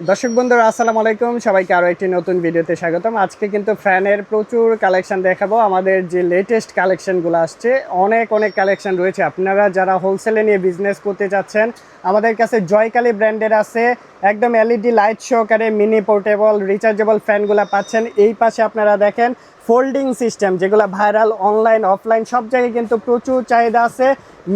দর্শক বন্ধুরা, আসসালামু আলাইকুম। সবাইকে আরও একটি নতুন ভিডিওতে স্বাগতম। আজকে কিন্তু ফ্যানের প্রচুর কালেকশন দেখাবো। আমাদের যে লেটেস্ট কালেকশনগুলো আসছে, অনেক অনেক কালেকশন রয়েছে। আপনারা যারা হোলসেলে নিয়ে বিজনেস করতে চাচ্ছেন, আমাদের কাছে জয়কালী ব্র্যান্ডের আছে। একদম এলইডি লাইট সহকারে মিনি পোর্টেবল রিচার্জেবল ফ্যানগুলো পাচ্ছেন। এই পাশে আপনারা দেখেন ফোল্ডিং সিস্টেম যেগুলো ভাইরাল অনলাইন অফলাইন সব জায়গায় কিন্তু প্রচুর চাহিদা আছে।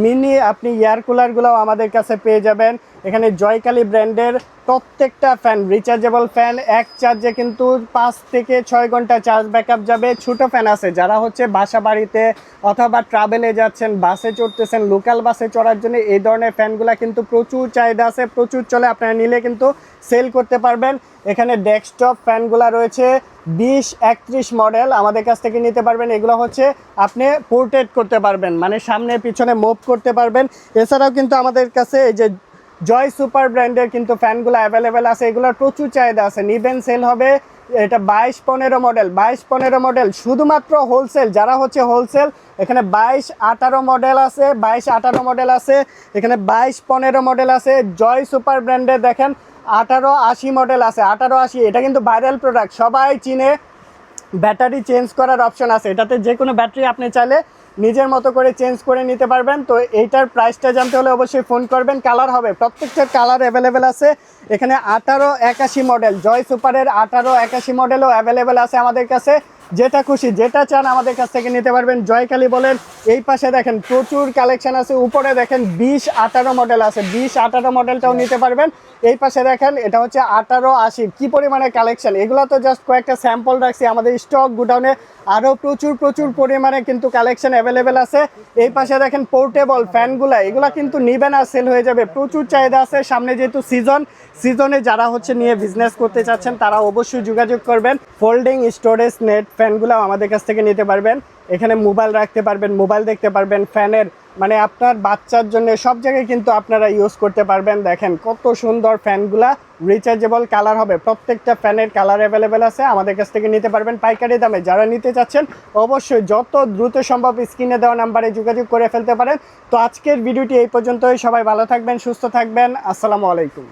মিনি আপনি এয়ার কুলারগুলোও আমাদের কাছে পেয়ে যাবেন। এখানে জয়কালী ব্র্যান্ডের প্রত্যেকটা ফ্যান রিচার্জেবল ফ্যান এক চার্জে কিন্তু পাঁচ থেকে ছয় ঘণ্টা চার্জ ব্যাকআপ যাবে। ছোটো ফ্যান আছে, যারা হচ্ছে বাসা বাড়িতে অথবা ট্রাভেলে যাচ্ছেন, বাসে চড়তেছেন লোকাল বাসে চড়ার জন্য এই ধরনের ফ্যানগুলো কিন্তু প্রচুর চাহিদা আছে, প্রচুর চলে, আপনারা নিলে কিন্তু সেল করতে পারবেন। এখানে ডেস্কটপ ফ্যানগুলো রয়েছে, বিশ, একত্রিশ মডেল আমাদের কাছ থেকে নিতে পারবেন। এগুলো হচ্ছে আপনি পোর্ট্রেট করতে পারবেন মানে সামনে পিছনে মুভ করতে পারবেন। এছাড়াও কিন্তু আমাদের কাছে এই যে জয় সুপার ব্র্যান্ডের কিন্তু ফ্যানগুলো অ্যাভেলেবেল আছে। এগুলোর প্রচুর চাহিদা আছে। নিবেন সেল হবে। এটা বাইশ পনেরো মডেল বাইশ পনেরো মডেল শুধুমাত্র হোলসেল যারা হচ্ছে হোলসেল এখানে বাইশ আঠারো মডেল আছে, বাইশ আঠারো মডেল আছে, এখানে বাইশ পনেরো মডেল আছে। জয় সুপার ব্র্যান্ডের দেখেন, আঠারো আশি মডেল আছে। আঠারো আশি, এটা কিন্তু ভাইরাল প্রোডাক্ট সবাই চিনে ব্যাটারি চেঞ্জ করার অপশন আছে। এটাতে যে কোনো ব্যাটারি আপনি চাইলে নিজের মতো করে চেঞ্জ করে নিতে পারবেন। তো এইটার প্রাইসটা জানতে হলে অবশ্যই ফোন করবেন। কালার হবে। প্রত্যেকটা কালার অ্যাভেলেবেল আছে। এখানে আঠারো একাশি মডেল জয় সুপারের আঠারো একাশি মডেলও অ্যাভেলেবেল আছে আমাদের কাছে। যেটা খুশি যেটা চান আমাদের কাছ থেকে নিতে পারবেন। জয়কালী বলেন এই পাশে দেখেন প্রচুর কালেকশন আছে। উপরে দেখেন বিশ আঠারো মডেল আছে। বিশ আঠারো মডেলটাও নিতে পারবেন। এই পাশে দেখেন এটা হচ্ছে আঠারো আশি। কি পরিমাণে কালেকশন? এগুলো তো জাস্ট কয়েকটা স্যাম্পল রাখছি। আমাদের স্টক গুডাউনে আরও প্রচুর প্রচুর পরিমাণে কিন্তু কালেকশন অ্যাভেলেবেল আছে। এই পাশে দেখেন পোর্টেবল ফ্যানগুলা এগুলা কিন্তু নিবে না সেল হয়ে যাবে। প্রচুর চাহিদা আছে। সামনে যেহেতু সিজন সিজনে যারা হচ্ছে নিয়ে বিজনেস করতে চাচ্ছেন তারা অবশ্যই যোগাযোগ করবেন। ফোল্ডিং স্টোরেজ নেট ফ্যানগুলো আমাদের কাছ থেকে নিতে পারবেন। এখানে মোবাইল রাখতে পারবেন, মোবাইল দেখতে পারবেন, ফ্যানের মানে আপনার বাচ্চার জন্য সব জায়গায় কিন্তু আপনারা ইউজ করতে পারবেন। দেখেন কত সুন্দর ফ্যানগুলা রিচার্জেবল কালার হবে। প্রত্যেকটা ফ্যানের কালার অ্যাভেলেবেল আছে, আমাদের কাছ থেকে নিতে পারবেন। পাইকারি দামে যারা নিতে চাচ্ছেন, অবশ্যই যত দ্রুত সম্ভব স্ক্রিনে দেওয়া নাম্বারে যোগাযোগ করে ফেলতে পারেন। তো আজকের ভিডিওটি এই পর্যন্তই। সবাই ভালো থাকবেন, সুস্থ থাকবেন। আসসালামু আলাইকুম।